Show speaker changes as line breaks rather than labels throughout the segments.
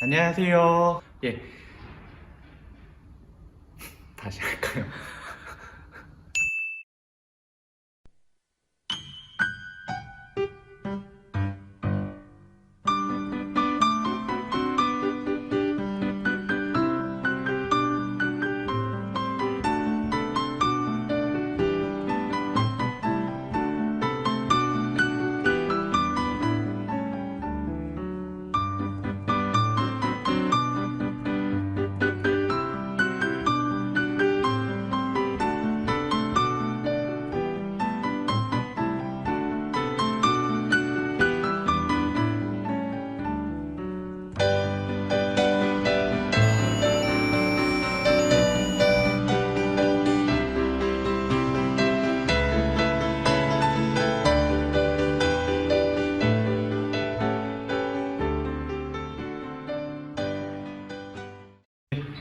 안녕하세요. 예. 다시 할까요?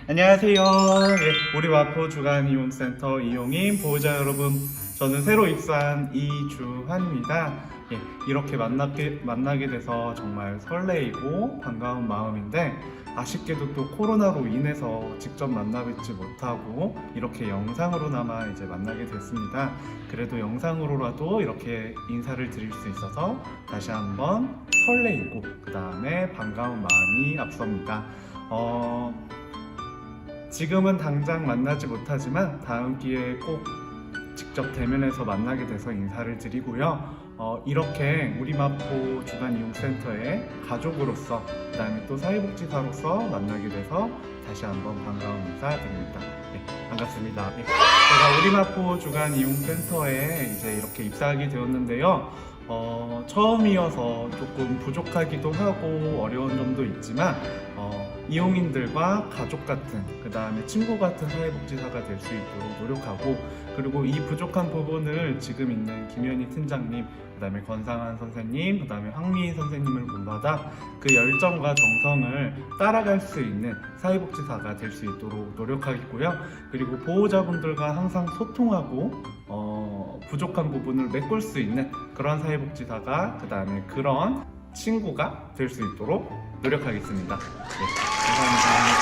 안녕하세요. 예, 우리 마포 주간 이용센터 이용인 보호자 여러분, 저는 새로 입사한 이주환입니다. 예, 이렇게 만나게, 만나게 돼서 정말 설레이고 반가운 마음인데 아쉽게도 또 코로나로 인해서 직접 만나뵙지 못하고 이렇게 영상으로나마 이제 만나게 됐습니다. 그래도 영상으로라도 이렇게 인사를 드릴 수 있어서 다시 한번 설레이고 그 다음에 반가운 마음이 앞섭니다. 어, 지금은 당장 만나지 못하지만 다음 기회에 꼭 직접 대면해서 만나게 돼서 인사를 드리고요. 어, 이렇게 우리 마포 주간 이용센터의 가족으로서 그다음에 또 사회복지사로서 만나게 돼서 다시 한번 반가운 인사드립니다. 네, 반갑습니다. 네, 제가 우리 마포 주간 이용센터에 이제 이렇게 입사하게 되었는데요. 어, 처음이어서 조금 부족하기도 하고 어려운 점도 있지만 어, 이용인들과 가족 같은 그 다음에 친구 같은 사회복지사가 될 수 있도록 노력하고 그리고 이 부족한 부분을 지금 있는 김현희 팀장님 그 다음에 권상한 선생님 그 다음에 황미희 선생님을 본받아 그 열정과 정성을 따라갈 수 있는 사회복지사가 될 수 있도록 노력하겠고요. 그리고 보호자분들과 항상 소통하고 어, 부족한 부분을 메꿀 수 있는 그런 사회복지사가 그 다음에 그런 친구가 될 수 있도록 노력하겠습니다. 네, 감사합니다.